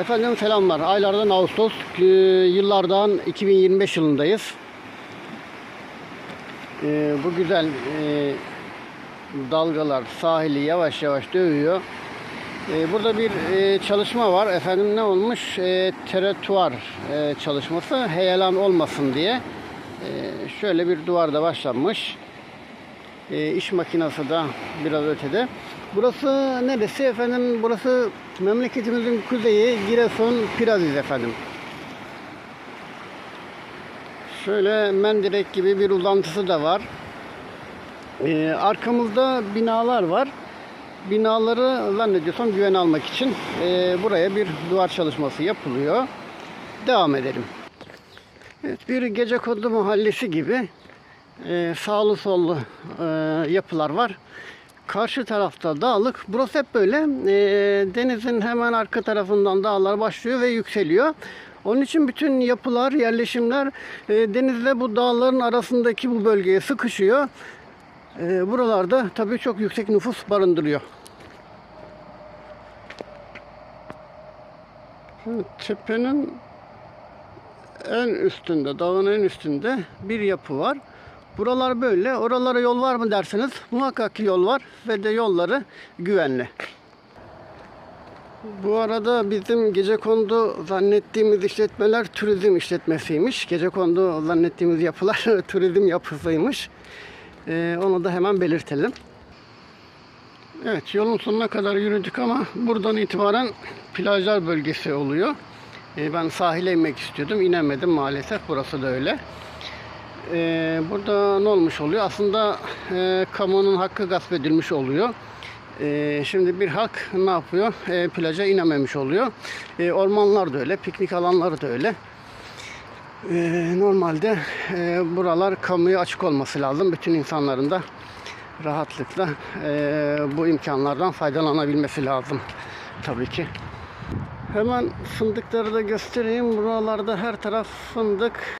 Efendim selamlar. Aylardan Ağustos, e, yıllardan 2025 yılındayız. E, bu güzel e, dalgalar sahili yavaş yavaş dövüyor. Burada bir çalışma var. Efendim ne olmuş? E, teretuar çalışması heyelan olmasın diye. Şöyle bir duvarda başlanmış. E, iş makinası da biraz ötede. Burası neresi efendim? Burası memleketimizin kuzeyi Giresun Piraziz efendim. Şöyle mendirek gibi bir uzantısı da var. E, arkamızda binalar var. Binaları zannediyorsam güven almak için e, buraya bir duvar çalışması yapılıyor. Devam edelim. Evet, bir gece kondu mahallesi gibi e, sağlı sollu e, yapılar var. Karşı tarafta dağlık. Burası hep böyle. E, denizin hemen arka tarafından dağlar başlıyor ve yükseliyor. Onun için bütün yapılar, yerleşimler e, denizle bu dağların arasındaki bu bölgeye sıkışıyor. E, buralarda tabii çok yüksek nüfus barındırıyor. Tepenin en üstünde, dağın en üstünde bir yapı var. Buralar böyle. Oralara yol var mı derseniz muhakkak ki yol var ve de yolları güvenli. Bu arada bizim gece kondu zannettiğimiz işletmeler turizm işletmesiymiş. Gece kondu zannettiğimiz yapılar turizm yapısıymış. Ee, onu da hemen belirtelim. Evet yolun sonuna kadar yürüdük ama buradan itibaren plajlar bölgesi oluyor. Ee, ben sahile inmek istiyordum. inemedim maalesef. Burası da öyle. Ee, burada ne olmuş oluyor? Aslında e, kamunun hakkı gasp edilmiş oluyor. Ee, şimdi bir halk ne yapıyor? Ee, plaja inememiş oluyor. Ee, ormanlar da öyle, piknik alanları da öyle. Ee, normalde e, buralar kamuya açık olması lazım. Bütün insanların da rahatlıkla e, bu imkanlardan faydalanabilmesi lazım tabii ki. Hemen fındıkları da göstereyim. Buralarda her taraf fındık.